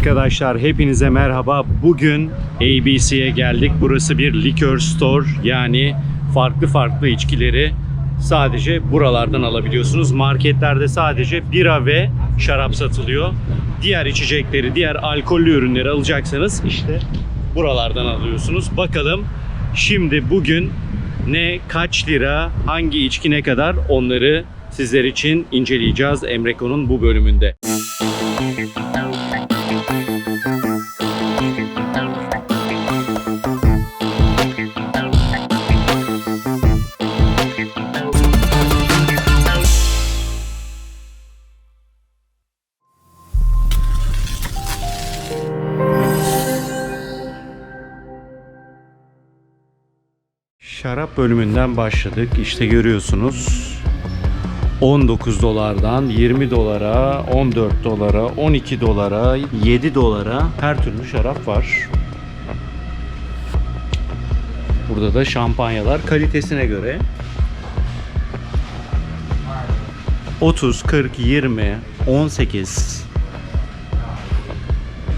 Arkadaşlar hepinize merhaba. Bugün ABC'ye geldik. Burası bir liquor store. Yani farklı farklı içkileri sadece buralardan alabiliyorsunuz. Marketlerde sadece bira ve şarap satılıyor. Diğer içecekleri, diğer alkollü ürünleri alacaksanız işte buralardan alıyorsunuz. Bakalım şimdi bugün ne, kaç lira, hangi içki ne kadar onları sizler için inceleyeceğiz Emreko'nun bu bölümünde. Şarap bölümünden başladık. İşte görüyorsunuz. 19 dolardan 20 dolara, 14 dolara, 12 dolara, 7 dolara her türlü şarap var. Burada da şampanyalar kalitesine göre 30, 40, 20, 18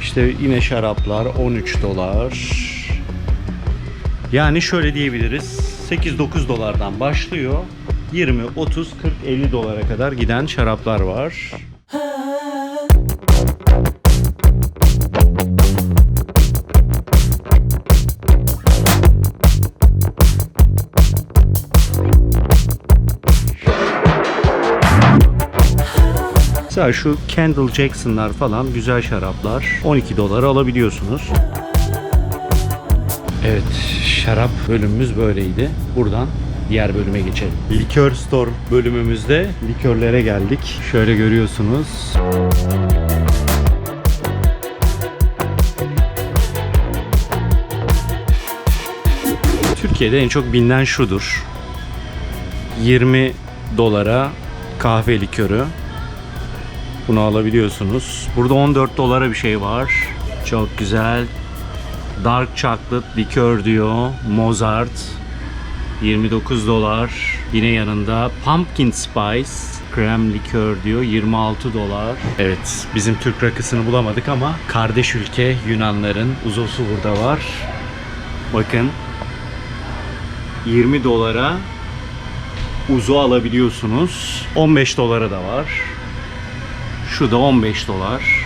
İşte yine şaraplar 13 dolar. Yani şöyle diyebiliriz. 8-9 dolardan başlıyor. 20, 30, 40, 50 dolara kadar giden şaraplar var. Mesela şu Kendall Jackson'lar falan güzel şaraplar. 12 dolara alabiliyorsunuz. Evet, şarap bölümümüz böyleydi. Buradan diğer bölüme geçelim. Likör Store bölümümüzde likörlere geldik. Şöyle görüyorsunuz. Türkiye'de en çok bilinen şudur. 20 dolara kahve likörü. Bunu alabiliyorsunuz. Burada 14 dolara bir şey var. Çok güzel. Dark Chocolate likör diyor. Mozart. 29 dolar. Yine yanında Pumpkin Spice krem likör diyor 26 dolar. Evet bizim Türk rakısını bulamadık ama kardeş ülke Yunanların uzosu burada var. Bakın 20 dolara uzu alabiliyorsunuz. 15 dolara da var. Şu da 15 dolar.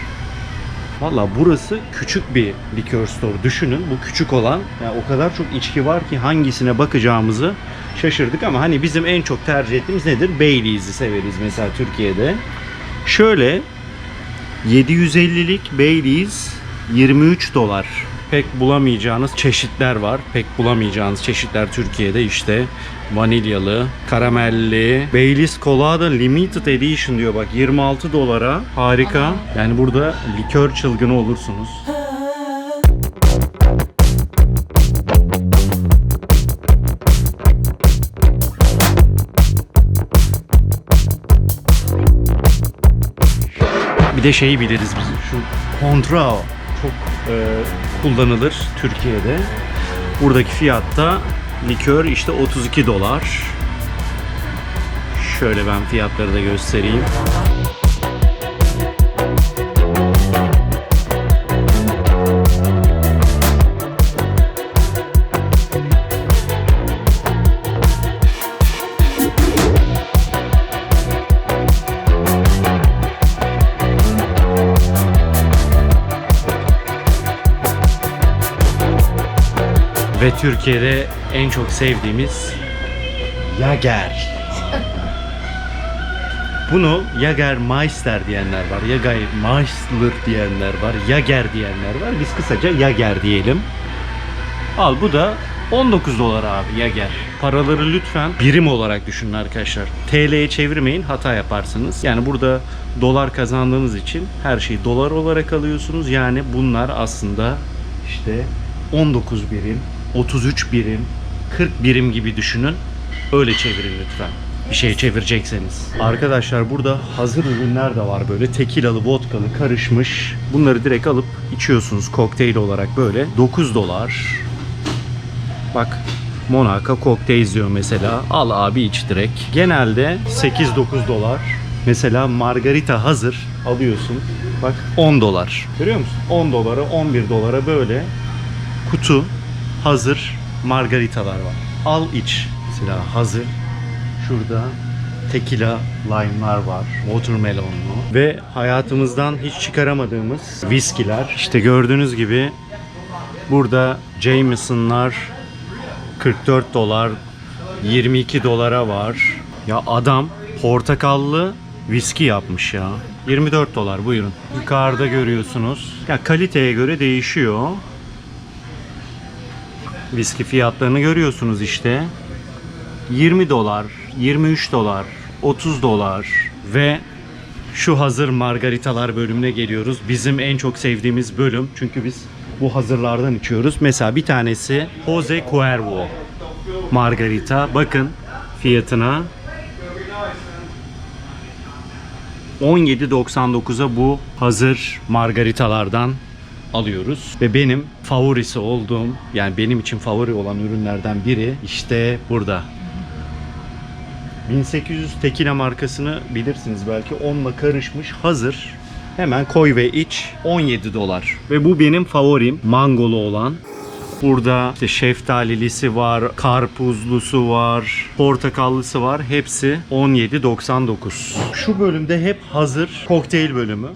Valla burası küçük bir likör store. Düşünün bu küçük olan. Ya o kadar çok içki var ki hangisine bakacağımızı şaşırdık ama hani bizim en çok tercih ettiğimiz nedir? Baileys'i severiz mesela Türkiye'de. Şöyle 750'lik Baileys 23 dolar. Pek bulamayacağınız çeşitler var. Pek bulamayacağınız çeşitler Türkiye'de işte vanilyalı, karamelli, Baileys Colada Limited Edition diyor bak 26 dolara. Harika. Yani burada likör çılgını olursunuz. Bir de şeyi biliriz biz. Şu Contrao çok e, kullanılır Türkiye'de. Buradaki fiyatta likör işte 32 dolar. Şöyle ben fiyatları da göstereyim. Ve Türkiye'de en çok sevdiğimiz Yager. Bunu Yager Meister diyenler var. Yager Meister diyenler var. Yager diyenler var. Biz kısaca Yager diyelim. Al bu da 19 dolar abi Yager. Paraları lütfen birim olarak düşünün arkadaşlar. TL'ye çevirmeyin hata yaparsınız. Yani burada dolar kazandığınız için her şeyi dolar olarak alıyorsunuz. Yani bunlar aslında işte 19 birim, 33 birim, 40 birim gibi düşünün. Öyle çevirin lütfen. Bir şey çevirecekseniz. Arkadaşlar burada hazır ürünler de var böyle tekilalı, vodkalı karışmış. Bunları direkt alıp içiyorsunuz kokteyl olarak böyle. 9 dolar. Bak Monaco kokteyl diyor mesela. Al abi iç direkt. Genelde 8-9 dolar Mesela margarita hazır alıyorsun. Bak 10 dolar. Görüyor musun? 10 dolara 11 dolara böyle kutu hazır margaritalar var. Al iç. Mesela hazır. Şurada tequila lime'lar var. Watermelonlu. Ve hayatımızdan hiç çıkaramadığımız viskiler. İşte gördüğünüz gibi burada Jameson'lar 44 dolar 22 dolara var. Ya adam portakallı viski yapmış ya. 24 dolar buyurun. Yukarıda görüyorsunuz. Ya kaliteye göre değişiyor. Viski fiyatlarını görüyorsunuz işte. 20 dolar, 23 dolar, 30 dolar ve şu hazır margaritalar bölümüne geliyoruz. Bizim en çok sevdiğimiz bölüm. Çünkü biz bu hazırlardan içiyoruz. Mesela bir tanesi Jose Cuervo margarita. Bakın fiyatına 17.99'a bu hazır margaritalardan alıyoruz. Ve benim favorisi olduğum yani benim için favori olan ürünlerden biri işte burada. 1800 Tequila markasını bilirsiniz belki. Onunla karışmış hazır. Hemen koy ve iç. 17 dolar. Ve bu benim favorim. Mangolu olan. Burada işte şeftalilisi var, karpuzlusu var, portakallısı var. Hepsi 17.99. Şu bölümde hep hazır kokteyl bölümü.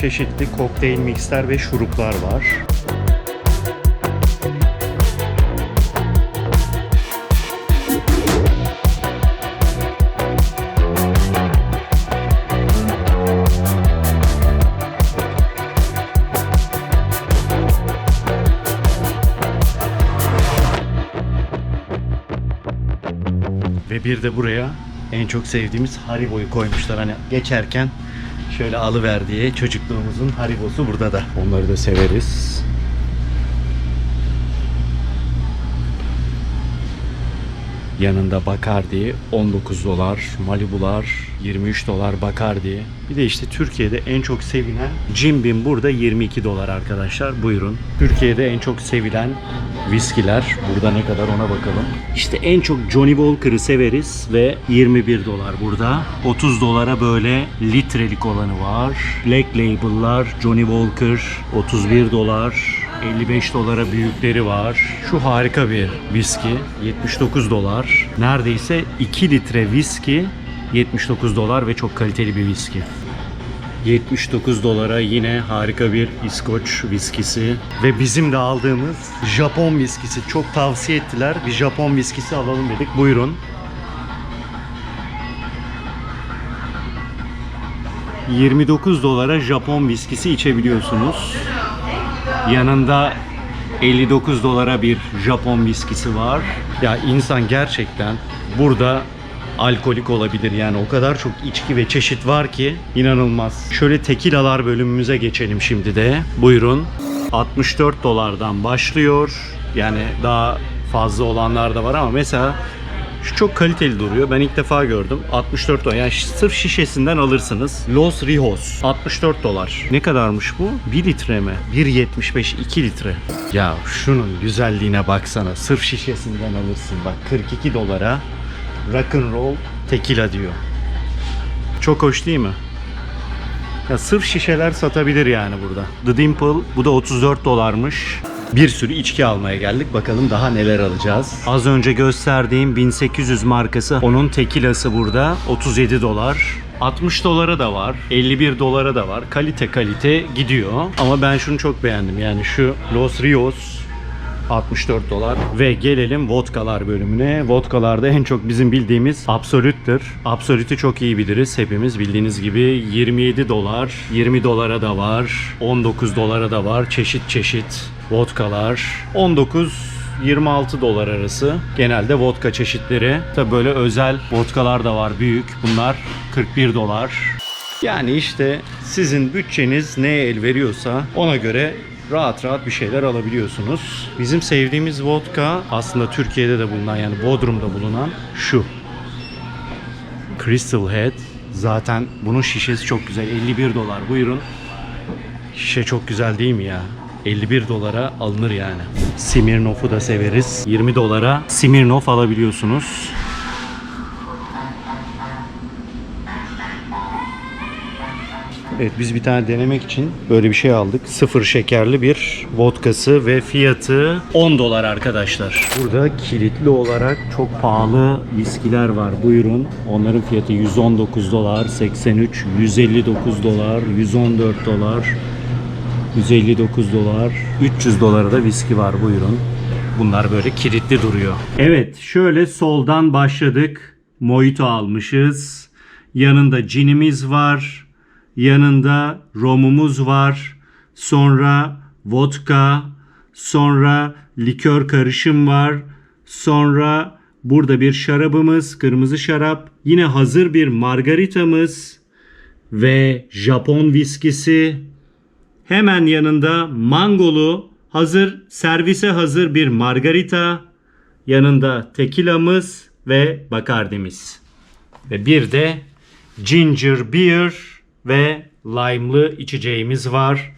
Çeşitli kokteyl mixler ve şuruplar var. Ve bir de buraya en çok sevdiğimiz Haribo'yu koymuşlar. Hani geçerken şöyle alıver diye çocukluğumuzun Haribo'su burada da. Onları da severiz. Yanında Bacardi 19 dolar, Malibu'lar 23 dolar Bacardi. Bir de işte Türkiye'de en çok sevilen Jim Beam burada 22 dolar arkadaşlar. Buyurun. Türkiye'de en çok sevilen viskiler. Burada ne kadar ona bakalım. İşte en çok Johnny Walker'ı severiz ve 21 dolar burada. 30 dolara böyle litrelik olanı var. Black Label'lar, Johnny Walker 31 dolar. 55 dolara büyükleri var. Şu harika bir viski 79 dolar. Neredeyse 2 litre viski 79 dolar ve çok kaliteli bir viski. 79 dolara yine harika bir İskoç viskisi ve bizim de aldığımız Japon viskisi çok tavsiye ettiler. Bir Japon viskisi alalım dedik. Buyurun. ...29 dolara Japon viskisi içebiliyorsunuz. Yanında 59 dolara bir Japon viskisi var. Ya insan gerçekten burada alkolik olabilir yani o kadar çok içki ve çeşit var ki inanılmaz. Şöyle tekilalar bölümümüze geçelim şimdi de. Buyurun. 64 dolardan başlıyor. Yani daha fazla olanlar da var ama mesela şu çok kaliteli duruyor. Ben ilk defa gördüm. 64 dolar. Yani sırf şişesinden alırsınız. Los Rijos. 64 dolar. Ne kadarmış bu? 1 litre mi? 1.75 2 litre. Ya şunun güzelliğine baksana. Sırf şişesinden alırsın. Bak 42 dolara rock and roll tequila diyor. Çok hoş değil mi? Ya sırf şişeler satabilir yani burada. The Dimple bu da 34 dolarmış. Bir sürü içki almaya geldik. Bakalım daha neler alacağız. Az önce gösterdiğim 1800 markası onun tekilası burada 37 dolar. 60 dolara da var, 51 dolara da var. Kalite kalite gidiyor. Ama ben şunu çok beğendim. Yani şu Los Rios 64 dolar. Ve gelelim vodkalar bölümüne. Vodkalarda en çok bizim bildiğimiz Absolut'tır. Absolut'u çok iyi biliriz. Hepimiz bildiğiniz gibi 27 dolar, 20 dolara da var, 19 dolara da var. Çeşit çeşit vodkalar. 19 26 dolar arası. Genelde vodka çeşitleri. Tabi böyle özel vodkalar da var büyük. Bunlar 41 dolar. Yani işte sizin bütçeniz neye el veriyorsa ona göre rahat rahat bir şeyler alabiliyorsunuz. Bizim sevdiğimiz vodka aslında Türkiye'de de bulunan yani Bodrum'da bulunan şu. Crystal Head. Zaten bunun şişesi çok güzel. 51 dolar. Buyurun. Şişe çok güzel değil mi ya? 51 dolara alınır yani. Smirnoff'u da severiz. 20 dolara Smirnoff alabiliyorsunuz. Evet biz bir tane denemek için böyle bir şey aldık. Sıfır şekerli bir vodkası ve fiyatı 10 dolar arkadaşlar. Burada kilitli olarak çok pahalı viskiler var. Buyurun. Onların fiyatı 119 dolar, 83, 159 dolar, 114 dolar, 159 dolar, 300 dolara da viski var. Buyurun. Bunlar böyle kilitli duruyor. Evet, şöyle soldan başladık. Mojito almışız. Yanında cinimiz var. Yanında romumuz var. Sonra vodka, sonra likör karışım var. Sonra burada bir şarabımız, kırmızı şarap. Yine hazır bir margaritamız ve Japon viskisi. Hemen yanında mangolu, hazır servise hazır bir margarita. Yanında tekilamız ve bakardimiz. Ve bir de ginger beer ve lime'lı içeceğimiz var.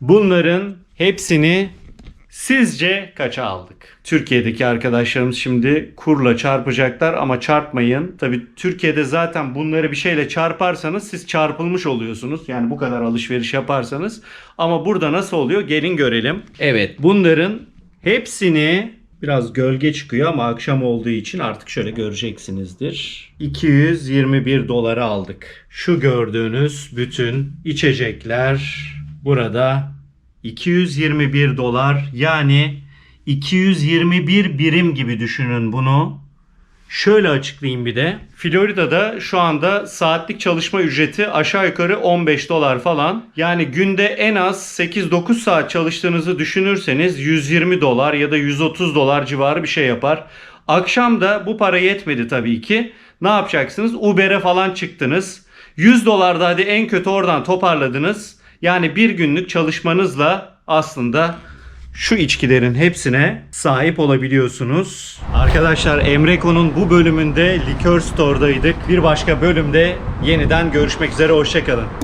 Bunların hepsini sizce kaça aldık? Türkiye'deki arkadaşlarımız şimdi kurla çarpacaklar ama çarpmayın. Tabi Türkiye'de zaten bunları bir şeyle çarparsanız siz çarpılmış oluyorsunuz. Yani bu kadar alışveriş yaparsanız. Ama burada nasıl oluyor? Gelin görelim. Evet bunların hepsini biraz gölge çıkıyor ama akşam olduğu için artık şöyle göreceksinizdir. 221 dolara aldık. Şu gördüğünüz bütün içecekler burada 221 dolar yani 221 birim gibi düşünün bunu. Şöyle açıklayayım bir de. Florida'da şu anda saatlik çalışma ücreti aşağı yukarı 15 dolar falan. Yani günde en az 8-9 saat çalıştığınızı düşünürseniz 120 dolar ya da 130 dolar civarı bir şey yapar. Akşam da bu para yetmedi tabii ki. Ne yapacaksınız? Uber'e falan çıktınız. 100 dolar da hadi en kötü oradan toparladınız. Yani bir günlük çalışmanızla aslında şu içkilerin hepsine sahip olabiliyorsunuz. Arkadaşlar Emreko'nun bu bölümünde Liquor Store'daydık. Bir başka bölümde yeniden görüşmek üzere. Hoşçakalın.